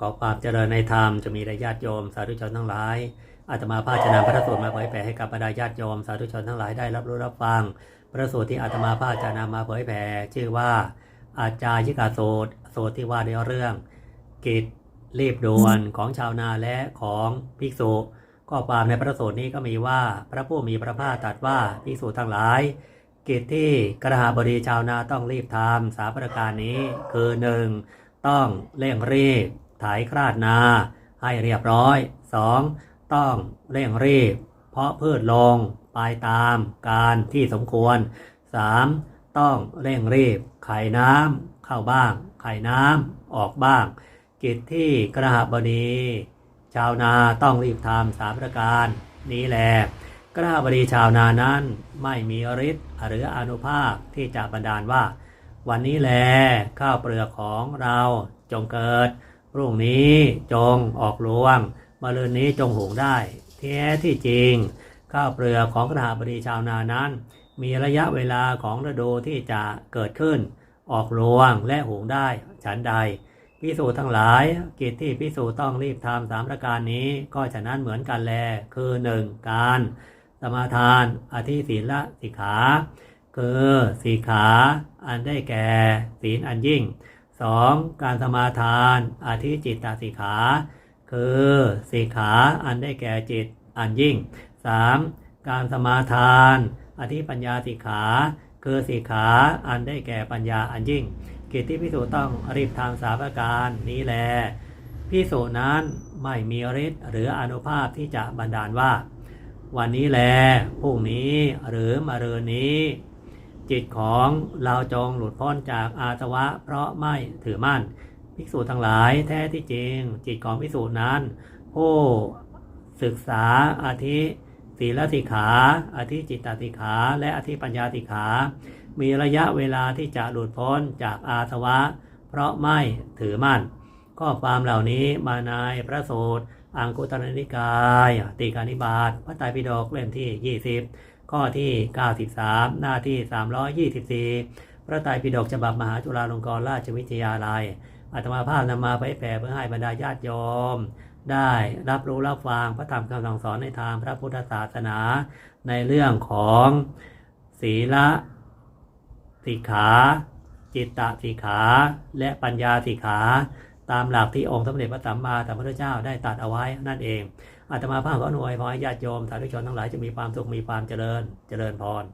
ขอความเจริญในธรรมจะมีแด่ญาติโยม สาธุชนทั้งหลายอาตมาภาพจะพระสูตรมาเผยแผ่ให้กับบรรดาญาติโยมสาธุชนทั้งหลายได้รับรู้รับฟัง พระสูตรที่อาตมาภาพจะมาเผยแผ่ชื่อว่า อาจารยิกาสูตรสูตรที่ว่าในเรื่อง กิจรีบด่วนของชาวนาและของภิกษุข้อความในพระสูตรนี้ก็มีว่าพระผู้มีพระภาคตรัสว่าภิกษุทั้งหลาย กิจที่กระหาบดีชาวนาต้องรีบทำสาประการนี้คือหนึ่งต้องเร่งรีบ ไถคราดนา ให้เรียบร้อย 2. ต้องเร่งรีบ เพาะพืชลงไปตามการที่สมควร 3. ต้องเร่งรีบ ไข่น้ำเข้าบ้าง ไข่น้ำออกบ้าง กิจที่กระหบดี ชาวนาต้องรีบทำสามประการ นี้แหละกระหบดีชาวนานั้นไม่มีฤทธิ์หรืออนุภาพที่จะบันดาลว่า วันนี้แลข้าวเปลือกของเราจงเกิด พรุ่งนี้จงออกรวงมะรืนนี้จงหุงได้แท้ที่จริง ข้าวเปลือกของกระหบดีชาวนานั้น มีระยะเวลาของฤดูที่จะเกิดขึ้น ออกรวงและหุงได้ฉันใดพิสูจน์ทั้งหลาย กิจที่พิสูจน์ต้องรีบทำสามประการนี้ก็ฉะนั้นเหมือนกันแล คือหนึ่งการสมาทานอธิศีลละสิกขา คือสีขา อันได้แก่ศีลอันยิ่ง 2. การสมาทานอธิจิตตสิกขา คือสีขาอันได้แก่จิตอันยิ่ง 3. การสมาทานอธิปัญญาสิกขา คือสีขาอันได้แก่ปัญญาอันยิ่ง กิจที่พิสูจน์ต้องรีบทำสาประการนี้แลพิสูจน์นั้นไม่มีฤทธิ์หรืออนุภาพที่จะบันดาลว่า วันนี้แลพรุ่งนี้หรือมะรืนนี้ จิตของเราจงหลุดพ้นจากอาสวะ เพราะไม่ถือมั่น ภิกษุทั้งหลายแท้ที่จริง จิตของภิกษุนั้น ผู้ศึกษาอาทิศีลสิกขาอาทิจิตตสิกขาและอาทิปัญญาสิกขา มีระยะเวลาที่จะหลุดพ้นจากอาสวะ เพราะไม่ถือมั่น ข้อความเหล่านี้มาในพระสูตรอังคุตรนิกาย ติกานิบาตพระไตรปิฎกเล่มที่ 20 ข้อที่ 93 หน้าที่ 324 พระไตรปิฎกฉบับมหาจุฬาลงกรณราชวิทยาลัยอาตมาภาพนำมาเผยแผ่เพื่อให้บรรดาญาติโยม ได้รับรู้รับฟังพระธรรมคำสั่งสอนในทางพระพุทธศาสนาในเรื่องของศีลสิกขา จิตตสิกขา และปัญญาสิกขา ตามหลักที่องค์สมเด็จพระสัมมาสัมพุทธเจ้าได้ตัดเอาไว้นั่นเองอาตมาภาพขออนุโมทนาขอให้ญาติโยมสาธุชนทั้งหลายจะมีความสุขมีความเจริญเจริญพร